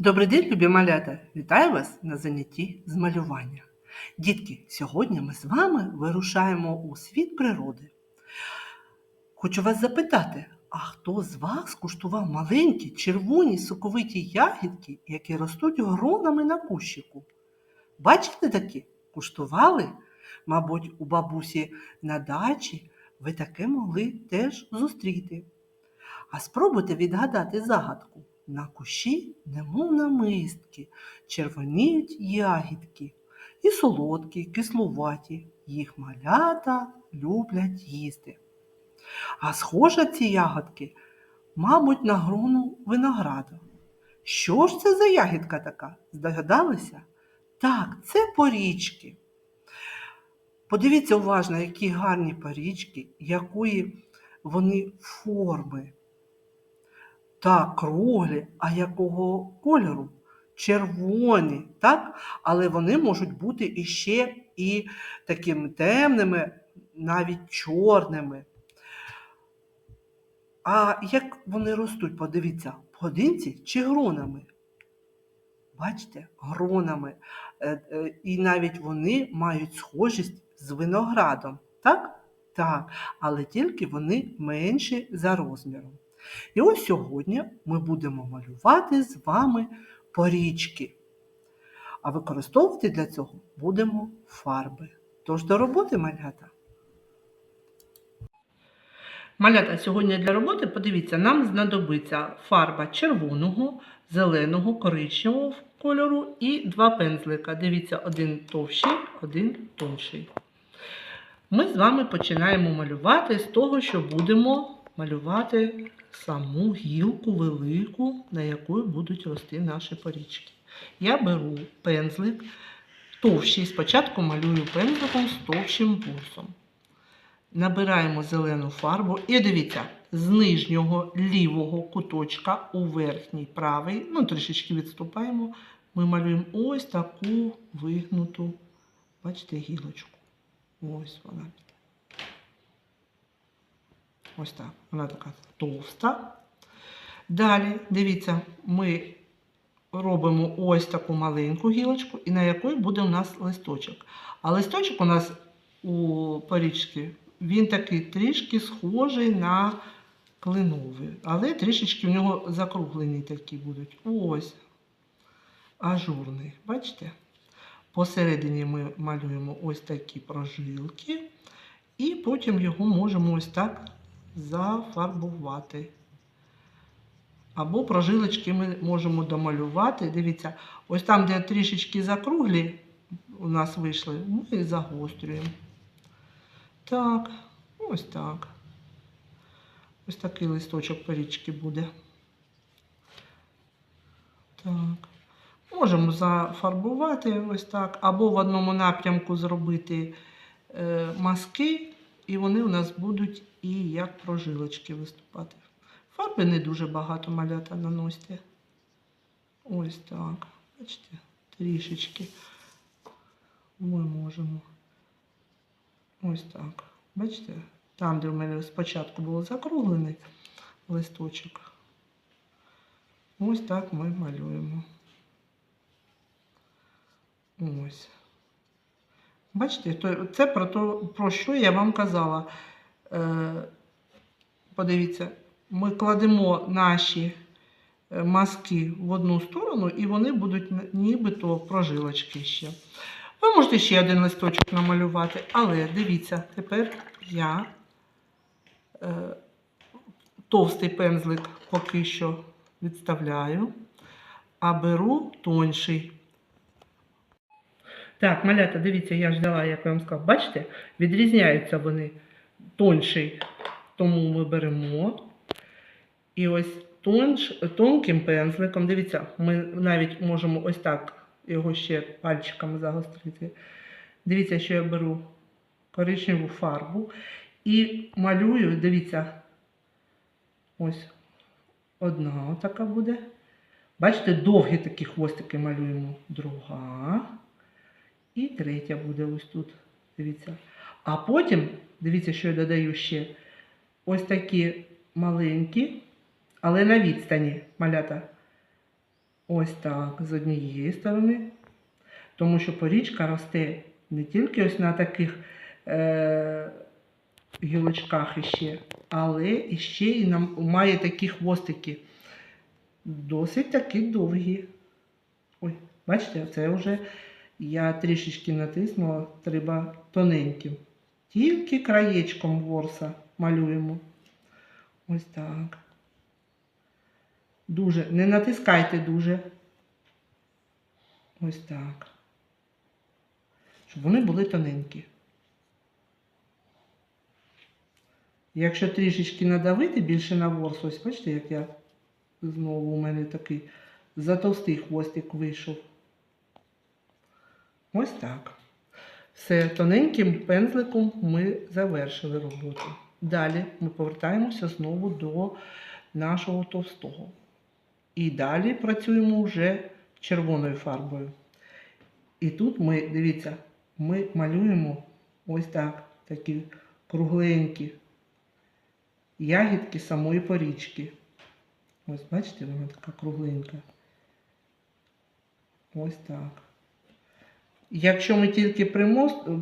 Добрий день, любі малята! Вітаю вас на занятті з малювання. Дітки, сьогодні ми з вами вирушаємо у світ природи. Хочу вас запитати, а хто з вас куштував маленькі червоні соковиті ягідки, які ростуть гронами на кущику? Бачите такі? Куштували? Мабуть, у бабусі на дачі ви таке могли теж зустріти. А спробуйте відгадати загадку. На кущі, немов намистки, червоніють ягідки. І солодкі, і кислуваті, їх малята люблять їсти. А схожа ці ягодки, мабуть, на грону винограду. Що ж це за ягідка така? Здогадалися? Так, це порічки. Подивіться уважно, які гарні порічки, якої вони форми. Так, круглі, а якого кольору? Червоні, так? Але вони можуть бути іще і такими темними, навіть чорними. А як вони ростуть, подивіться, поодинці чи гронами? Бачите, гронами. Е, е, І навіть вони мають схожість з виноградом, так? Так, але тільки вони менші за розміром. І ось сьогодні ми будемо малювати з вами порічки. А використовувати для цього будемо фарби. Тож до роботи, малята. Малята, сьогодні для роботи, подивіться, нам знадобиться фарба червоного, зеленого, коричневого кольору і два пензлика. Дивіться, один товщий, один тонший. Ми з вами починаємо малювати з того, що будемо малювати саму гілку велику, на якої будуть рости наші порічки. Я беру пензлик товщий. Спочатку малюю пензликом з товщим бурсом. Набираємо зелену фарбу і дивіться, з нижнього лівого куточка у верхній правий, ну трішечки відступаємо, ми малюємо ось таку вигнуту, бачите, гілочку. Ось вона. Ось так. Вона така товста. Далі, дивіться, ми робимо ось таку маленьку гілочку, і на якої буде у нас листочок. А листочок у нас у порічці, він такий трішки схожий на кленовий, але трішечки в нього закруглені такі будуть. Ось. Ажурний. Бачите? Посередині ми малюємо ось такі прожилки, і потім його можемо ось так зафарбувати. Або прожилочки ми можемо домалювати. Дивіться, ось там, де трішечки закруглі у нас вийшли, ми загострюємо. Так, ось так. Ось такий листочок порічки буде. Так. Можемо зафарбувати ось так, або в одному напрямку зробити е, маски, і вони у нас будуть і як прожилочки виступати. Фарби не дуже багато малята наносите. Ось так. Бачите, трішечки ми можемо. Ось так. Бачите? Там, де в мене спочатку було закруглений листочок. Ось так ми малюємо. Ось. Бачите, це про то, про що я вам казала. Е, Подивіться, ми кладемо наші е, маски в одну сторону, і вони будуть нібито прожилочки ще. Ви можете ще один листочок намалювати, але дивіться, тепер я е, товстий пензлик поки що відставляю, а беру тонший. Так, малята, дивіться, я ж дала, як я вам сказав, бачите, відрізняються вони тонший, тому ми беремо. І ось тонш, тонким пензликом, дивіться, ми навіть можемо ось так його ще пальчиками загострити. Дивіться, що я беру коричневу фарбу і малюю, дивіться, ось одна така буде. Бачите, довгі такі хвостики малюємо, друга. І третя буде ось тут. Дивіться. А потім, дивіться, що я додаю ще ось такі маленькі, але на відстані малята. Ось так, з однієї сторони. Тому що порічка росте не тільки ось на таких е- гілочках іще, але іще і нам має такі хвостики. Досить такі довгі. Ой, бачите, це вже я трішечки натиснула, треба тоненьким. Тільки краєчком ворса малюємо. Ось так. Дуже. Не натискайте дуже. Ось так. Щоб вони були тоненькі. Якщо трішечки надавити більше на ворс, ось бачите, як я знову у мене такий затовстий хвостик вийшов. Ось так. Все, тоненьким пензликом ми завершили роботу. Далі ми повертаємося знову до нашого товстого. І далі працюємо вже червоною фарбою. І тут ми, дивіться, ми малюємо ось так, такі кругленькі ягідки самої порічки. Ось, бачите, вона така кругленька. Ось так. Якщо ми тільки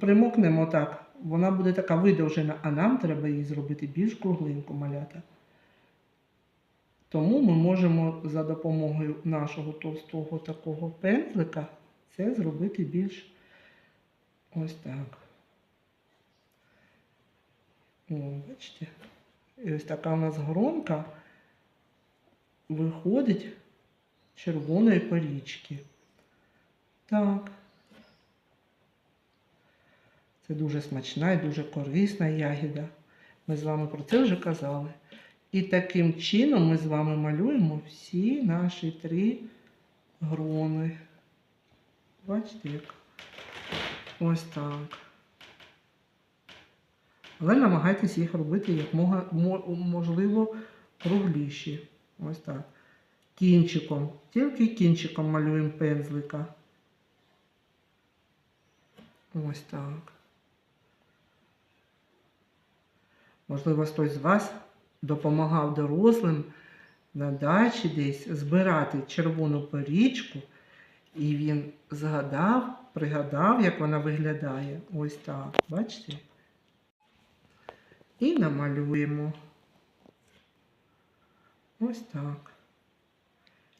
примокнемо так, вона буде така видовжена, а нам треба її зробити більш кругленьку малята. Тому ми можемо за допомогою нашого товстого такого пензлика це зробити більш ось так. О, бачите? І ось така у нас гронка виходить червоної порічки. Так. Це дуже смачна і дуже корисна ягіда. Ми з вами про це вже казали. І таким чином ми з вами малюємо всі наші три грони. Бачите, як? Ось так. Але намагайтеся їх робити як можливо кругліші. Ось так. Кінчиком. Тільки кінчиком малюємо пензлика. Ось так. Можливо, хтось з вас допомагав дорослим на дачі десь збирати червону порічку, і він згадав, пригадав, як вона виглядає. Ось так. Бачите? І намалюємо. Ось так.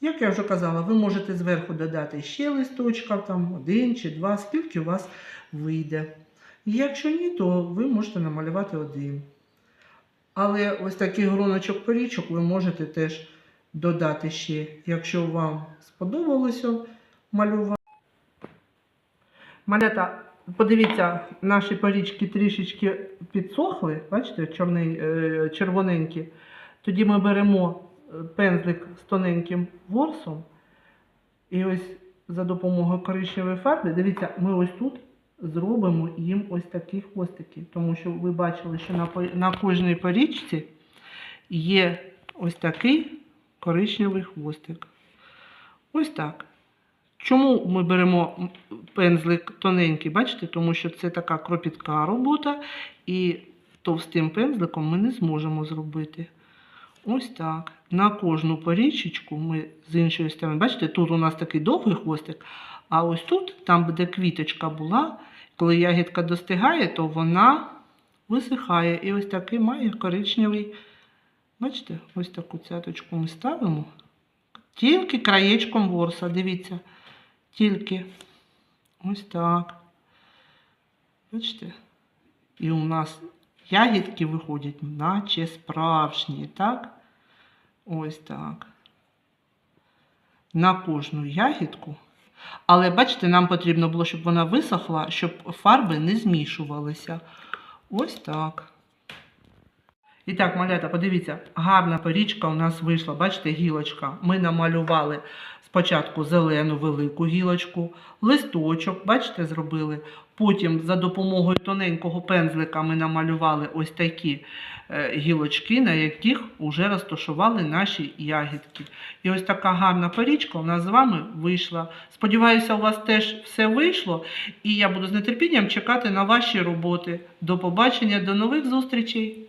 Як я вже казала, ви можете зверху додати ще листочка, там один чи два, скільки у вас вийде. Якщо ні, то ви можете намалювати один. Але ось такий гроночок порічок ви можете теж додати ще, якщо вам сподобалося малювати. Малята, подивіться, наші порічки трішечки підсохли, бачите, е, червоненькі. Тоді ми беремо е, пензлик з тоненьким ворсом. І ось за допомогою коричневої фарби, дивіться, ми ось тут зробимо їм ось такі хвостики. Тому що ви бачили, що на, на кожній порічці є ось такий коричневий хвостик. Ось так. Чому ми беремо пензлик тоненький? Бачите, тому що це така кропітка робота, і товстим пензликом ми не зможемо зробити. Ось так. На кожну порічечку ми з іншої сторони, бачите, тут у нас такий довгий хвостик, а ось тут, там, де квіточка була, коли ягідка достигає, то вона висихає. І ось такий має коричневий. Бачите, ось таку цяточку ми ставимо. Тільки краєчком ворса, дивіться. Тільки ось так. Бачите? І у нас ягідки виходять, наче справжні, так? Ось так. На кожну ягідку. Але бачите, нам потрібно було, щоб вона висохла, щоб фарби не змішувалися. Ось так. І так, малята, подивіться, гарна порічка у нас вийшла. Бачите, гілочка. Ми намалювали спочатку зелену велику гілочку, листочок, бачите, зробили. Потім за допомогою тоненького пензлика ми намалювали ось такі е, гілочки, на яких вже розташували наші ягідки. І ось така гарна порічка у нас з вами вийшла. Сподіваюся, у вас теж все вийшло. І я буду з нетерпінням чекати на ваші роботи. До побачення, до нових зустрічей!